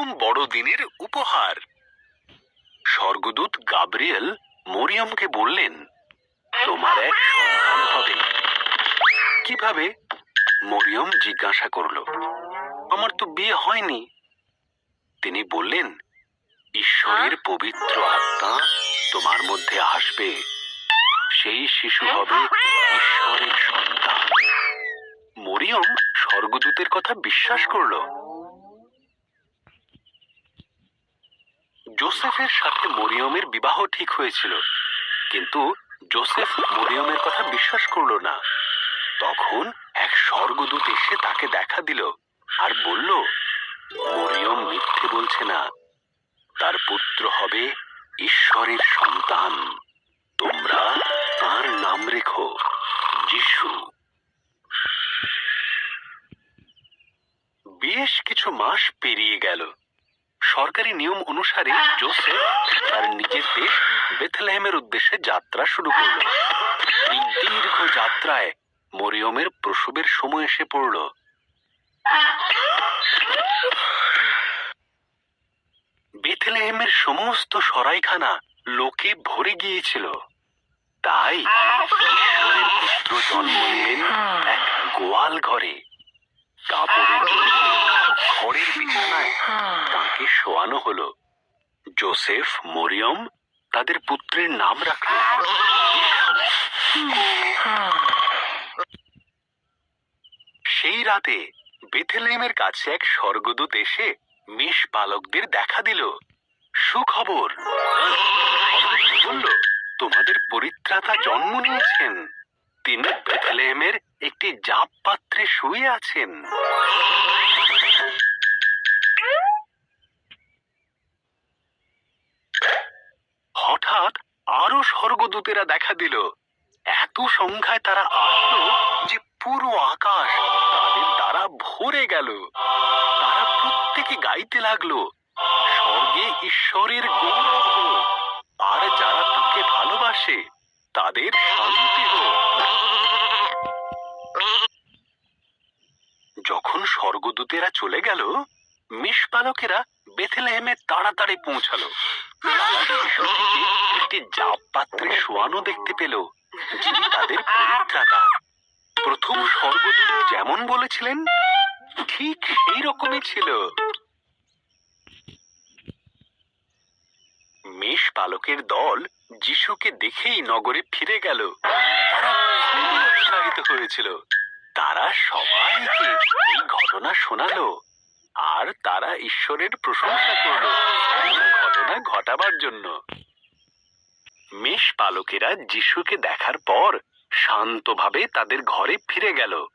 প্রথম বড়দিনের উপহার। স্বর্গদূত গাব্রিয়েল মরিয়মকে বললেন, তোমার এক সন্তান হবে। কীভাবে? মরিয়ম জিজ্ঞাসা করল, আমার তো বিয়ে হয়নি। তিনি বললেন, ঈশ্বরের পবিত্র আত্মা তোমার মধ্যে আসবে। সেই শিশু হবে ঈশ্বরের সন্তান। মরিয়ম স্বর্গদূতের কথা বিশ্বাস করল। জোসেফের সাথে মরিয়মের বিবাহ ঠিক হয়েছিল। কিন্তু জোসেফ মরিয়মের কথা বিশ্বাস করল না। তখন এক স্বর্গদূত এসে তাকে দেখা দিল আর বলল, মরিয়ম মিথ্যে বলছে না। তার পুত্র হবে ঈশ্বরের সন্তান। তোমরা তার নাম রেখো, যিশু। বেশ কিছু মাস পেরিয়ে গেল। সরকারি নিয়ম অনুসারে জোসেফ তার নিজের দেশ বেথলেহেমের উদ্দেশ্যে যাত্রা শুরু করল। এই দীর্ঘ যাত্রায় মরিয়মের প্রসবের সময় এসে পড়ল। বেথলেহেমের সমস্ত সরাইখানা লোকে ভরে গিয়েছিল। তাই পুত্র জন্ম নিলেন এক গোয়াল ঘরে। কাপড়ে ঘরের বিছানায় তাকে শোয়ানো হলো। জোসেফ, মরিয়ম তাদের পুত্রের নাম রাখল। সেই রাতে বেথেলেমের কাছে এক স্বর্গদূত এসে মেষ পালকদের দেখা দিল। সুখবর। বলল, তোমাদের পরিত্রাতা জন্ম নিয়েছেন। তিনি বেথলেহেমের একটি জাপ পাত্রে শুয়ে আছেন। আরও স্বর্গদূতেরা দেখা দিল। এত সংখ্যায় তারা আসলো যে পুরো আকাশ তাদের দ্বারা ভরে গেল। তারা প্রত্যেকে গাইতে লাগল, স্বর্গে ঈশ্বরের গৌরব আর যারা তাকে ভালোবাসে, তাদের শান্তি হোক। যখন স্বর্গদূতেরা চলে গেল, মিষপালকেরা বেথেলেহেমে তাড়াতাড়ি পৌঁছালো। একটি জাপ পাত্রে শোয়ানো দেখতে পেল, যিনি তাদের পরিত্রাতা। প্রথম স্বর্গদূত যেমন বলেছিলেন, ঠিক সেই রকমই ছিল। মেষ পালকের দল যিশুকে দেখেই নগরে ফিরে গেল। উৎসাহিত হয়েছিল। তারা সবাইকে এই ঘটনা শোনালো। আর তারা ঈশ্বরের প্রশংসা করল। ঘটনা ঘটাবার জন্য। মেষ পালকেরা যিশুকে দেখার পর শান্তভাবে তাদের ঘরে ফিরে গেল।